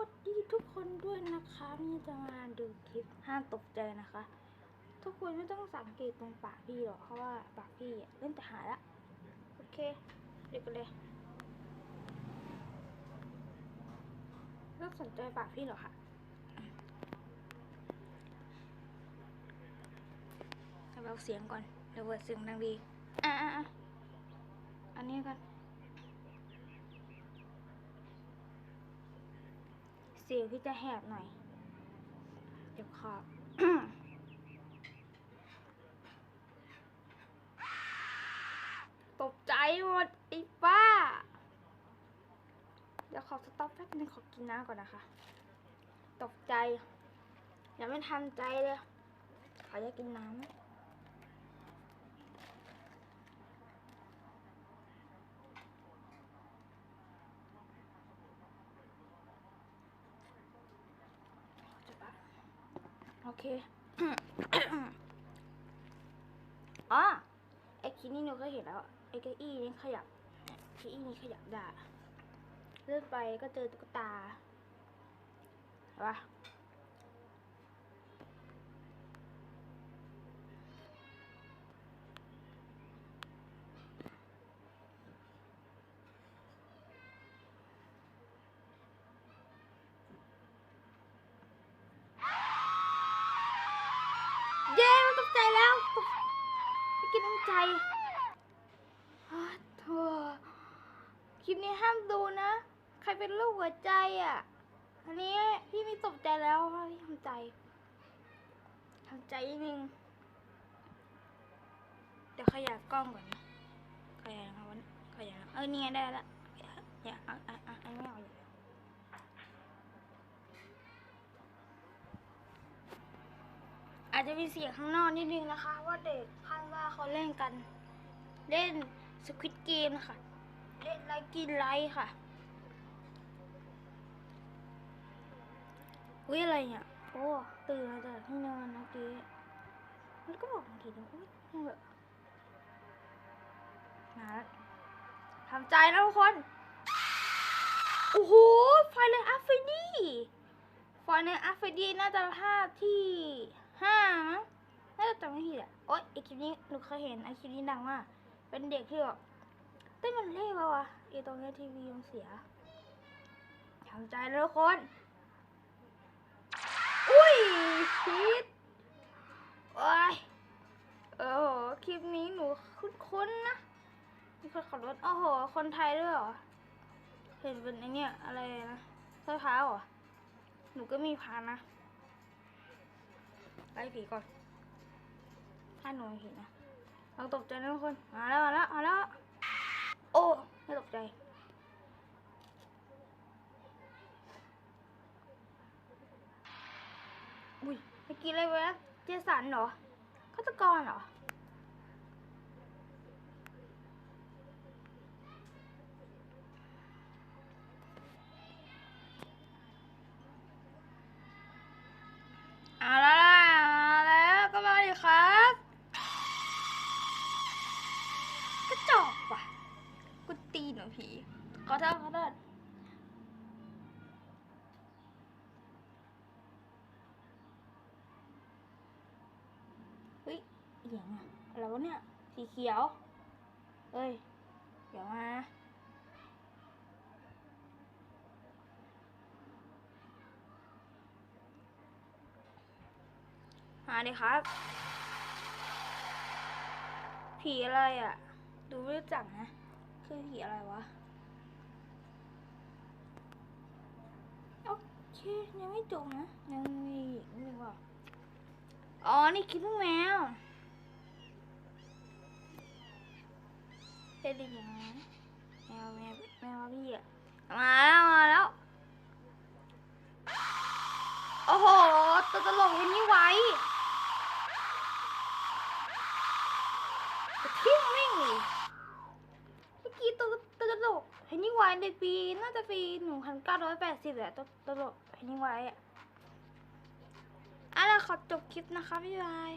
วัสดีทุกคนด้วยนะคะนี่จะมาดูคลิปห้ามตกใจนะคะ ทุกคนไม่ต้องสังเกตตรงปากพี่หรอกเพราะว่าปากพี่เริ่มจะหายละโอเคเดี๋ยวกันเลยไม่ต้องสนใจปากพี่หรอกค่ะเบาเสียงก่อนเดี๋ยวเปิดเสียงดังดีอะอะอะอันนี้กัน สียงพี่จะแหบหน่อย เดี๋ยวขอบตกใจหมดไอ้ป้า เดี๋ยวขอสต็อปแป๊บนึงขอกินน้ำก่อนนะคะ ตกใจย่าไม่ทันใจเลย ขอจะกินน้ำ โอ เคอ๋อไอ้คินี่หนูเคยเห็นแล้ว ไอ้เก้าอี้นี่ขยับเก้าอี้นี่ขยับได้เลื่อนไปก็เจอตุ๊กตาเห็นปะ ใจแล้วตกไม่กินน้ำใจอ้โธ่คลิปนี้ห้ามดูนะ ใครเป็นลูกหัวใจอะ อันนี้พี่ม่ตกใจแล้วพี่ทำใจทำใจนิดนึงเดี๋ยวขยับกล้องก่อนนะขยับนะครับวันขยับเออนี่ไงได้ละอย่าเอาเอาเอาเอาไม่เอาอย่า อาจจะมีเสียงข้างนอกนิดนึงนะคะ ว่าเด็กข้างว่าเขาเล่นกัน เล่นสควิตเกมค่ะเล่นไลกินไลค่ะอุ้ยอะไรเนี่ยโอ้ตื่นมาจากที่นอนเมื่อกี้มันก็บอกบางทีนะอุ้ยยังแบบมาแล้วทำใจนะทุกคนโอ้โหไฟเลยอัฟเฟดี้ไฟในอัฟเฟดี้น่าจะภาพที่ ห้ามั้งน่าจะจำไม่ผิดอะ โอ๊ยไอคลิปนี้หนูเคยเห็นไอคลิปนี้ดังมาก เป็นเด็กที่แบบเต้นมันเล่ปะวะไอตรงนี้ทีวีมันเสียทำใจนะทุกคน อุ้ยชิดโอ้ยโอ้โหคลิปนี้หนูคุ้นๆนะมีคนขับรถโอ้โห คนไทยด้วยเหรอ เห็นเป็นไอเนี้ยอะไรนะสร้อยพร้าเหรอ หนูก็มีพานะ ล่ผีก่อน ถ้าหนูเห็นนะลองตกใจนะทุกคน มาแล้วมาแล้วมาแล้ว โอ้ ไม่ตกใจ อุ้ยเมื่อกี้อะไรวะ เจสันเหรอฆาตกรเหรอ ขอโทษขอโทษเฮ้ยเอียงอะอะไรวะเนี่ย สีเขียว เอ้ย เดี๋ยวมานะมาดิครับ ผีอะไรอะ ดูไม่รู้จักนะ คือผีอะไรวะ โอเคยังไม่จบนะยังมีอีกนิดนึงว่ะอ๋อ นี่คิดว่าแมวเป็นได้ยังไงแมวแมวแมวพี่อะมาแล้วมาแล้ว โอ้โหตัวตลกเห็นนี่ไว้ทิ้งแม่งเลยเมื่อกี้ตัวตัวตลก เห็นนี่ไว้ในปีน่าจะปีหนึ่งพันเก้าร้อยแปดสิบแหละตัวตลกเห็นนี่ไว้อะอะเราขอจบคลิปนะคะพี่บาย